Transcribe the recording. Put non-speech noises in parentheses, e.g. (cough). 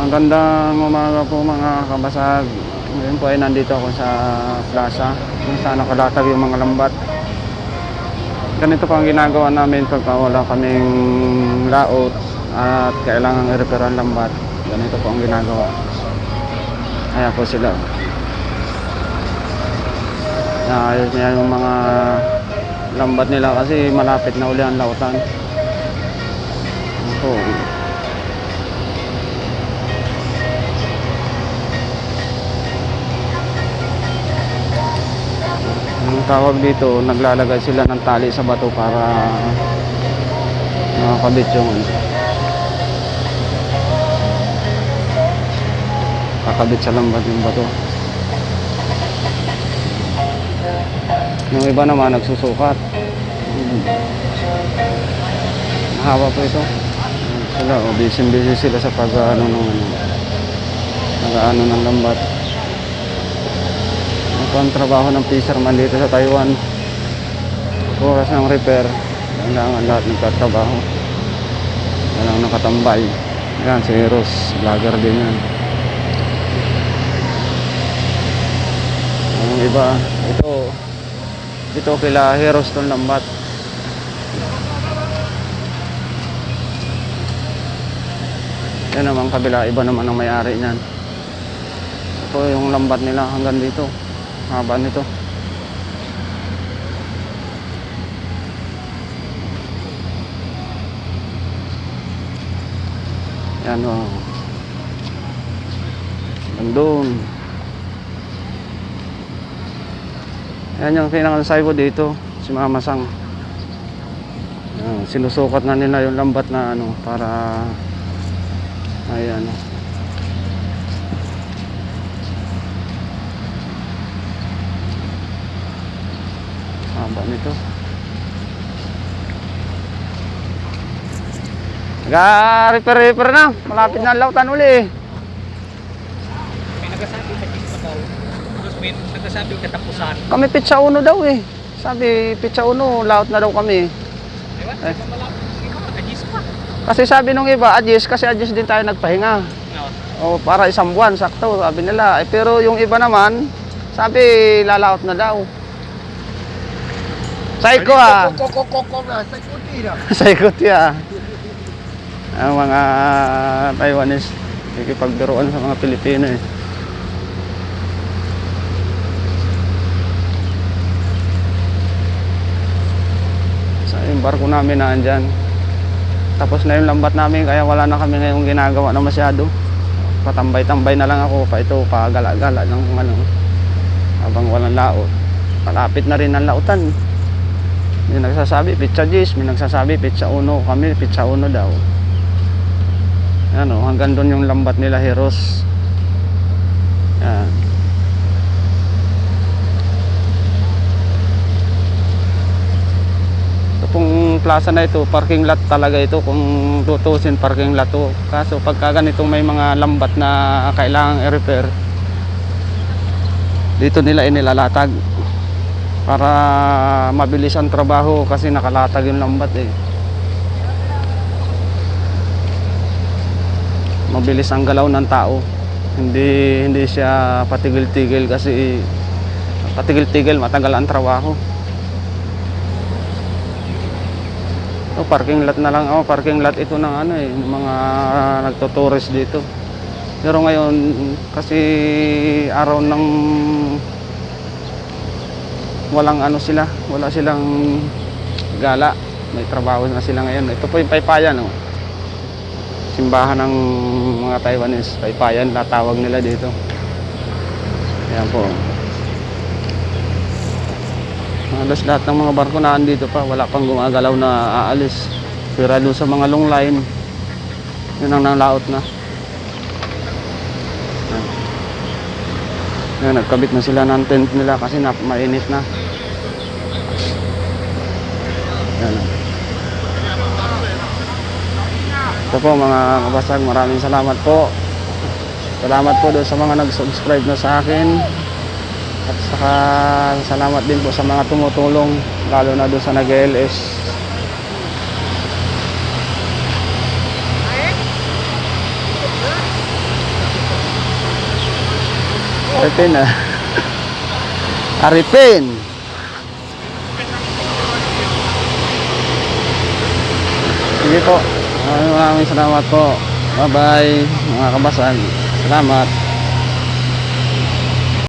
Magandang umaga po mga kabasag. Ngayon po ay nandito ako sa plaza kung saan nakalatag yung mga lambat. Ganito po ang ginagawa namin pagka wala kaming laot at kailangan i-repair ang lambat. Ganito po ang ginagawa. Ayan po sila. Naayos niya yung mga lambat nila kasi malapit na uli ang lautan. Ayan tawag dito, naglalagay sila ng tali sa bato para makakabit yung ano. kakabit sa lambat yung bato. Yung iba naman nagsusukat. Hmm. Po ito. Sila, oh, busy-busy sila sa pag ano ng ano, nag-ano ng lambat. Ang trabaho ng fisherman dito sa Taiwan. Oras ng repair. Kailangan lahat nagtatrabaho. Walang nakatambay. Yan, si Eros. Vlogger din yan. Ang iba, ito, ito kila Heroes tong lambat. Yan naman kabila, iba naman ang may-ari niyan. Ito yung lambat nila hanggang dito. Haba nito. Yan o. Andun. Yan yung pinakansay ko dito. Si Mama Sang. Sinusukat na nila yung lambat na ano para ay ano. Haba nito. Nag-repair-repair na. Malapit na ang lautan uli. May nagsasabi sa Kispa daw. Tapos may nagsasabi katapusan. Kami pizza uno daw eh. Sabi pizza uno, laut na daw kami. Ewan, Eh. eh. Kasi sabi nung iba, adjust, kasi adjust din tayo nagpahinga. No. O para isang buwan, sakto, sabi nila. Eh, pero yung iba naman, sabi lalaot na daw. Psycho ah. Psycho tiya. Ang mga Taiwanese, nakikipagbiruan sa mga Pilipino eh. Sa yung barko namin na andyan. Tapos na yung lambat namin kaya wala na kami ngayong ginagawa na masyado. Patambay-tambay na lang ako pa ito, pagala-gala ng ano. Habang walang laot. Malapit na rin ang lautan. May nagsasabi pizza Gis, may nagsasabi pizza uno. Kami pizza uno daw. Yan o, hanggang doon yung lambat nila Heroes. Yan. Ito pong plaza na ito, parking lot talaga ito kung tutusin parking lot to. Kaso pagka ganitong may mga lambat na kailangang i-repair, dito nila inilalatag para mabilis ang trabaho kasi nakalatag yung lambat eh. Mabilis ang galaw ng tao. Hindi hindi siya patigil-tigil kasi patigil-tigil matagal ang trabaho. Oh, parking lot na lang. Oh, parking lot ito ng ano eh, mga nagto-tourist dito. Pero ngayon kasi araw ng walang ano sila, wala silang gala. May trabaho na sila ngayon. Ito po yung paypayan, oh. Simbahan ng mga Taiwanese. Paypayan, latawag nila dito. Ayan po. Halos lahat ng mga barko na andito pa, wala pang gumagalaw na aalis. Pero sa mga long line, yun ang nalaot na. Ayan. Nagkabit na sila ng tent nila kasi na, mainit na. Ayan. oh. Ito po mga kabasag, maraming salamat po. Salamat po doon sa mga nag-subscribe na sa akin. At saka salamat din po sa mga tumutulong, lalo na doon sa nag-LS. Aripin ah. (laughs) Aripin. Sige po. Maraming salamat po. Bye-bye mga kabasan. Salamat.